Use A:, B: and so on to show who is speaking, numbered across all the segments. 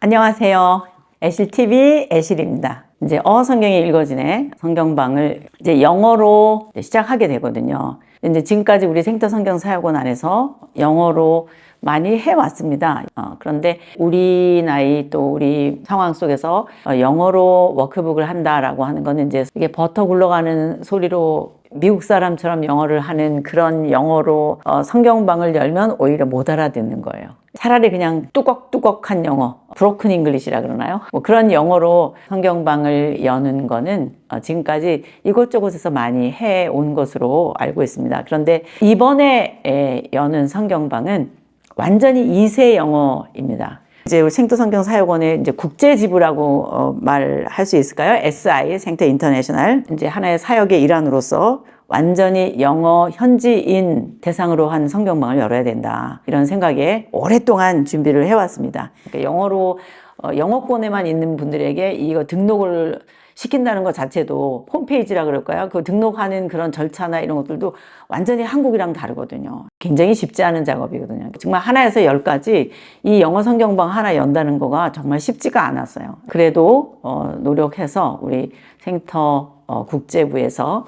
A: 안녕하세요. 애실 TV 애실입니다. 이제 어 성경이 읽어지네 성경방을 이제 영어로 시작하게 되거든요. 이제 지금까지 우리 생터 성경 사역원 안에서 영어로 많이 해왔습니다. 어, 그런데 우리 나이 또 우리 상황 속에서 어, 영어로 워크북을 한다라고 하는 거는 이제 이게 버터 굴러가는 소리로 미국 사람처럼 영어를 하는 그런 영어로 어, 성경방을 열면 오히려 못 알아듣는 거예요. 차라리 그냥 뚜걱뚜걱한 영어, 브로큰 잉글리시라 그러나요? 뭐 그런 영어로 성경방을 여는 거는 어, 지금까지 이곳저곳에서 많이 해 온 것으로 알고 있습니다. 그런데 이번에 에, 여는 성경방은 완전히 2세 영어입니다. 이제 우리 생도 성경 사역원의 이제 국제 지부라고 어, 말할 수 있을까요? SI 생터 인터내셔널 이제 하나의 사역의 일환으로서 완전히 영어 현지인 대상으로 한 성경방을 열어야 된다 이런 생각에 오랫동안 준비를 해왔습니다. 그러니까 영어로 어, 영어권에만 있는 분들에게 이거 등록을 시킨다는 것 자체도 홈페이지라 그럴까요? 그 등록하는 그런 절차나 이런 것들도 완전히 한국이랑 다르거든요. 굉장히 쉽지 않은 작업이거든요. 정말 하나에서 열까지 이 영어 성경방 하나 연다는 거가 정말 쉽지가 않았어요. 그래도 어, 노력해서 우리 생터 어, 국제부에서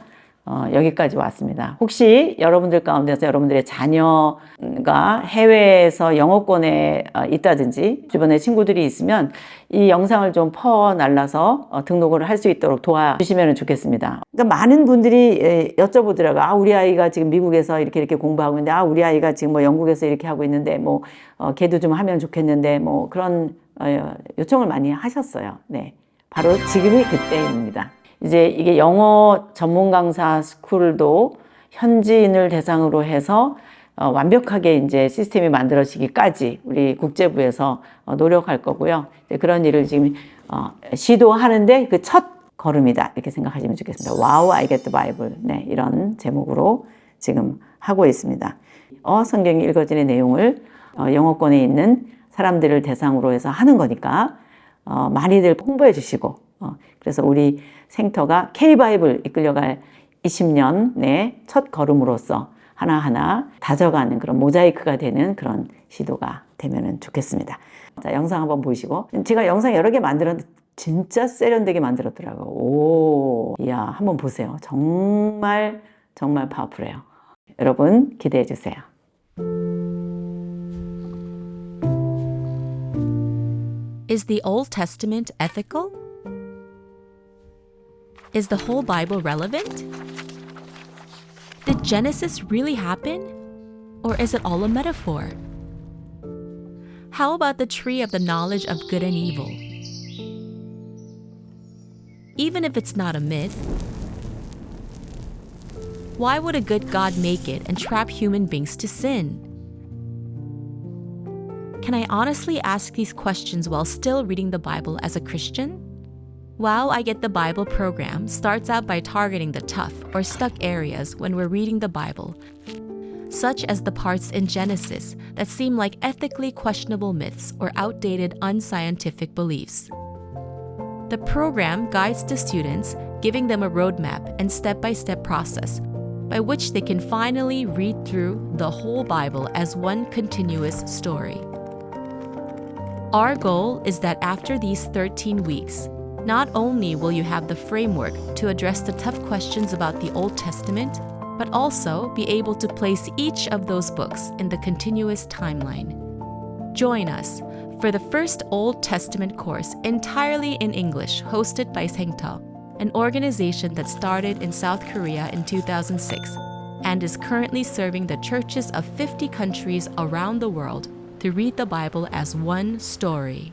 A: 어, 여기까지 왔습니다. 혹시 여러분들 가운데서 여러분들의 자녀가 해외에서 영어권에 어, 있다든지 주변에 친구들이 있으면 이 영상을 좀 퍼날라서 어, 등록을 할 수 있도록 도와주시면 좋겠습니다. 그러니까 많은 분들이 예, 여쭤보더라고요. 아, 우리 아이가 지금 미국에서 이렇게 이렇게 공부하고 있는데, 아, 우리 아이가 지금 뭐 영국에서 이렇게 하고 있는데, 뭐, 어, 걔도 좀 하면 좋겠는데, 뭐 그런 어, 요청을 많이 하셨어요. 네. 바로 지금이 그때입니다. 이제 이게 영어 전문 강사 스쿨도 현지인을 대상으로 해서 어, 완벽하게 이제 시스템이 만들어지기까지 우리 국제부에서 어, 노력할 거고요. 그런 일을 지금 어, 시도하는데 그 첫 걸음이다 이렇게 생각하시면 좋겠습니다. 와우, get the Bible. 네, 이런 제목으로 지금 하고 있습니다. 어 성경이 읽어지는 내용을 어, 영어권에 있는 사람들을 대상으로 해서 하는 거니까 어, 많이들 홍보해 주시고 어, 그래서 우리 생터가 K-바이블 이끌려갈 20년 내첫 걸음으로서 하나하나 다져가는 그런 모자이크가 되는 그런 시도가 되면 좋겠습니다. 자, 영상 한번 보시고 제가 영상 여러 개 만들었는데 진짜 세련되게 만들었더라고요. 오, 이야, 한번 보세요. 정말 정말 파워풀해요. 여러분 기대해 주세요.
B: Is the Old Testament ethical? Is the whole Bible relevant? Did Genesis really happen? Or is it all a metaphor? How about the tree of the knowledge of good and evil? Even if it's not a myth, why would a good God make it and trap human beings to sin? Can I honestly ask these questions while still reading the Bible as a Christian? Wow, I Get the Bible program starts out by targeting the tough or stuck areas when we're reading the Bible, such as the parts in Genesis that seem like ethically questionable myths or outdated unscientific beliefs. The program guides the students, giving them a roadmap and step by step process by which they can finally read through the whole Bible as one continuous story. Our goal is that after these 13 weeks, not only will you have the framework to address the tough questions about the Old Testament, but also be able to place each of those books in the continuous timeline. Join us for the first Old Testament course entirely in English hosted by Sengta, an organization that started in South Korea in 2006 and is currently serving the churches of 50 countries around the world to read the Bible as one story.